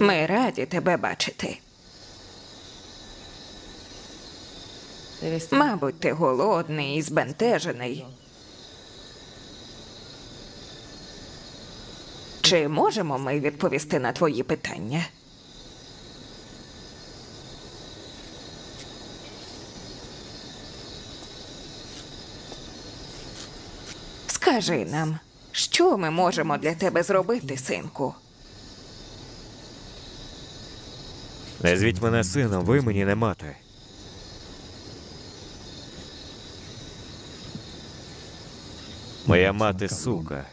Ми раді тебе бачити. Мабуть, ти голодний і збентежений. Чи можемо ми відповісти на твої питання? Скажи нам, що ми можемо для тебе зробити, синку? Не звіть мене сином, ви мені не мати. Моя мати сука.